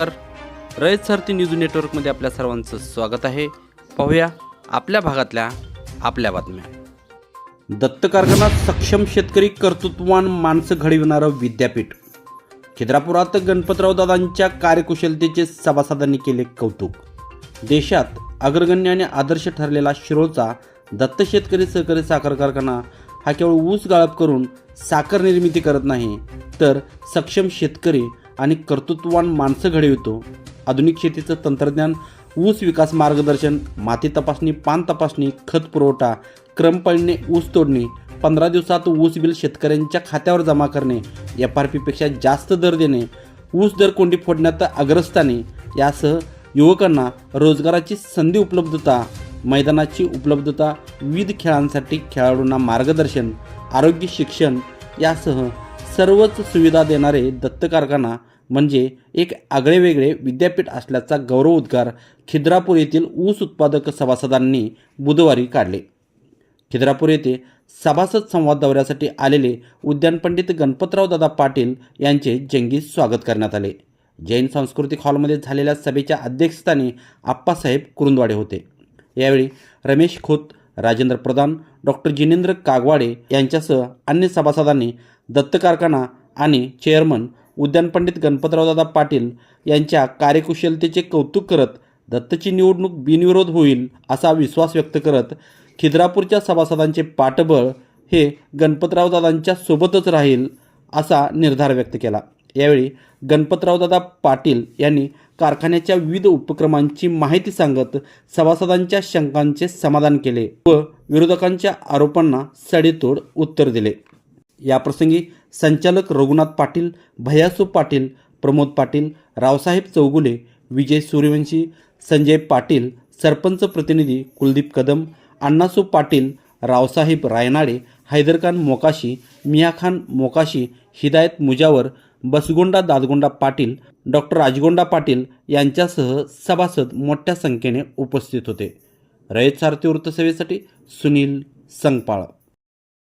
तर रयत सारथी न्यूज नेटवर्कमध्ये आपल्या सर्वांचं स्वागत आहे. पाहूया आपल्या भागातल्या आपल्या बातम्या. दत्त कारखानात सक्षम शेतकरी कर्तृत्ववान माणसं घडविणारं विद्यापीठ. खिद्रापुरात गणपतराव दादांच्या कार्यकुशलतेचे सभासदांनी केले कौतुक. देशात अग्रगण्य आणि आदर्श ठरलेला शिरोळचा दत्त शेतकरी सहकारी साखर कारखाना हा केवळ ऊस गाळप करून साखर निर्मिती करत नाही तर सक्षम शेतकरी आणि कर्तृत्ववान माणसं घडवितो. आधुनिक शेतीचं तंत्रज्ञान ऊस विकास मार्गदर्शन माती तपासणी पान तपासणी खत पुरवठा क्रम ऊस तोडणी पंधरा दिवसात ऊस बिल शेतकऱ्यांच्या खात्यावर जमा करणे एफ आर पीपेक्षा जास्त दर देणे ऊस दर कोंडी फोडण्यात अग्रस्थानी यासह युवकांना रोजगाराची संधी उपलब्धता मैदानाची उपलब्धता विविध खेळांसाठी खेळाडूंना मार्गदर्शन आरोग्य शिक्षण यासह सर्वच सुविधा देणारे दत्त कारखाना म्हणजे एक आगळेवेगळे विद्यापीठ असल्याचा गौरव उद्गार खिद्रापूर येथील ऊस उत्पादक सभासदांनी बुधवारी काढले. खिद्रापूर येथे सभासद संवाद दौऱ्यासाठी आलेले उद्यानपंडित गणपतराव दादा पाटील यांचे जंगी स्वागत करण्यात आले. जैन सांस्कृतिक हॉलमध्ये झालेल्या सभेच्या अध्यक्षस्थानी आप्पासाहेब कुरुंदवाडे होते. यावेळी रमेश खोत राजेंद्र प्रधान डॉक्टर जिनेंद्र कागवाडे यांच्यासह अन्य सभासदांनी दत्त कारखाना आणि चेअरमन उद्यानपंडित गणपतरावदादा पाटील यांच्या कार्यकुशलतेचे कौतुक करत दत्तची निवडणूक बिनविरोध होईल असा विश्वास व्यक्त करत खिद्रापूरच्या सभासदांचे पाठबळ हे गणपतरावदादांच्या सोबतच राहील असा निर्धार व्यक्त केला. यावेळी गणपतरावदादा पाटील यांनी कारखान्याच्या विविध उपक्रमांची माहिती सांगत सभासदांच्या शंकांचे समाधान केले व विरोधकांच्या आरोपांना सडेतोड उत्तर दिले. याप्रसंगी संचालक रघुनाथ पाटील भयासू पाटील प्रमोद पाटील रावसाहेब चौगुले विजय सूर्यवंशी संजय पाटील सरपंच प्रतिनिधी कुलदीप कदम अण्णासू पाटील रावसाहेब रायनाडे हैदरखान मोकाशी मियाखान मोकाशी हिदायत मुजावर बसगोंडा दादगोंडा पाटील डॉक्टर राजगोंडा पाटील यांच्यासह सभासद मोठ्या संख्येने उपस्थित होते. रयत सारथी वृत्तसेवेसाठी सुनील संगपाळ.